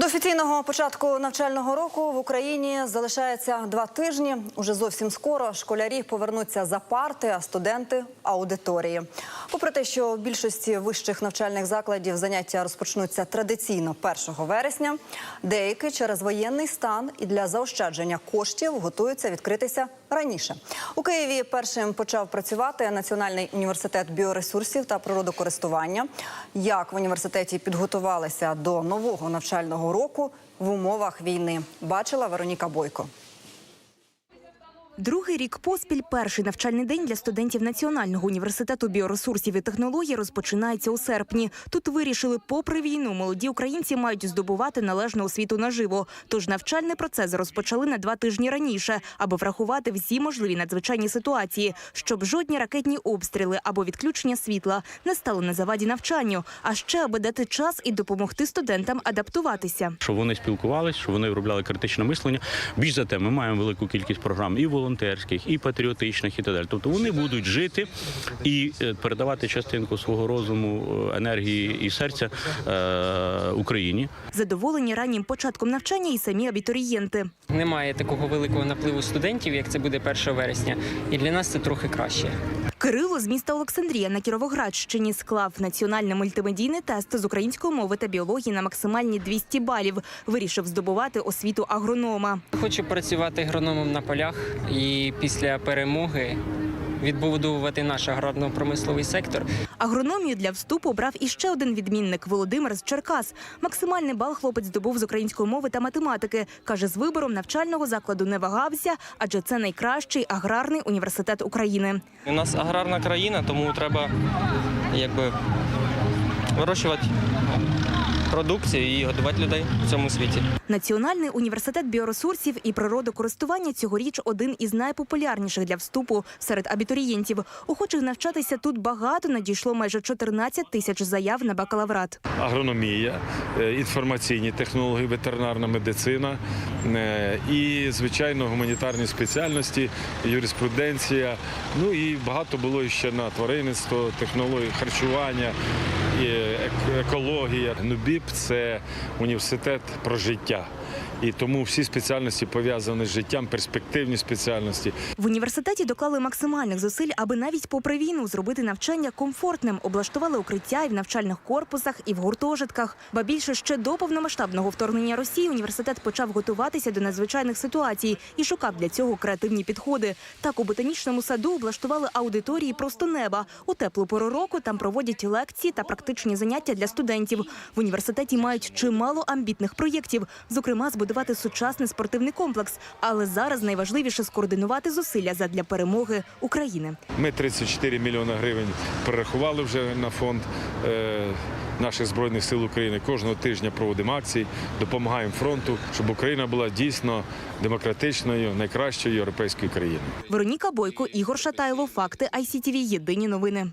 До офіційного початку навчального року в Україні залишається два тижні. Уже зовсім скоро школярі повернуться за парти, а студенти аудиторії. Попри те, що в більшості вищих навчальних закладів заняття розпочнуться традиційно 1 вересня, деякі через воєнний стан і для заощадження коштів готуються відкритися раніше. У Києві першим почав працювати Національний університет біоресурсів та природокористування. Як в університеті підготувалися до нового навчального року в умовах війни, бачила Вероніка Бойко. Другий рік поспіль перший навчальний день для студентів Національного університету біоресурсів і технологій розпочинається у серпні. Тут вирішили, попри війну, молоді українці мають здобувати належну освіту наживо. Тож навчальний процес розпочали на два тижні раніше, аби врахувати всі можливі надзвичайні ситуації, щоб жодні ракетні обстріли або відключення світла не стали на заваді навчанню, а ще аби дати час і допомогти студентам адаптуватися. щоб вони спілкувалися, щоб вони виробляли критичне мислення. Більш за те, ми маємо велику кількість програм і волонтерських, і патріотичних, і так далі. Тобто вони будуть жити і е, передавати частинку свого розуму, е, енергії і серця е, Україні. Задоволені раннім початком навчання і самі абітурієнти. Немає такого великого напливу студентів, як це буде 1 вересня, і для нас це трохи краще. Кирило з міста Олександрія на Кіровоградщині склав національний мультимедійний тест з української мови та біології на максимальні 200 балів. Вирішив здобувати освіту агронома. Хочу працювати агрономом на полях і після перемоги відбудовувати наш аграрно-промисловий сектор. Агрономію для вступу обрав іще один відмінник Володимир з Черкас. Максимальний бал хлопець здобув з української мови та математики. каже, з вибором навчального закладу не вагався, адже це найкращий аграрний університет України. У нас аграрна країна, тому треба якби вирощувати продукцію і годувати людей в цьому світі. Національний університет біоресурсів і природокористування цьогоріч один із найпопулярніших для вступу серед абітурієнтів. Охочих навчатися тут багато надійшло майже 14 тисяч заяв на бакалаврат. агрономія, е, інформаційні технології, ветеринарна медицина е, і, звичайно, гуманітарні спеціальності, юриспруденція. Ну і багато було ще на тваринництво, технології харчування, екологія. НУБІП це університет про життя. І тому всі спеціальності пов'язані з життям, перспективні спеціальності. В університеті доклали максимальних зусиль, аби навіть попри війну зробити навчання комфортним. Облаштували укриття і в навчальних корпусах, і в гуртожитках. Ба більше ще до повномасштабного вторгнення Росії університет почав готуватися до надзвичайних ситуацій і шукав для цього креативні підходи. Так у ботанічному саду облаштували аудиторії просто неба. У теплу пору року там проводять лекції та практичні заняття для студентів. В університеті мають чимало амбітних проєктів, зокрема збудувати сучасний спортивний комплекс. Але зараз найважливіше скоординувати зусилля задля перемоги України. Ми 34 мільйони гривень перерахували вже на фонд е, наших збройних сил України. Кожного тижня проводимо акції, допомагаємо фронту, щоб Україна була дійсно демократичною, найкращою європейською країною. Вероніка Бойко, Ігор Шатайло. Факти ICTV. Єдині новини.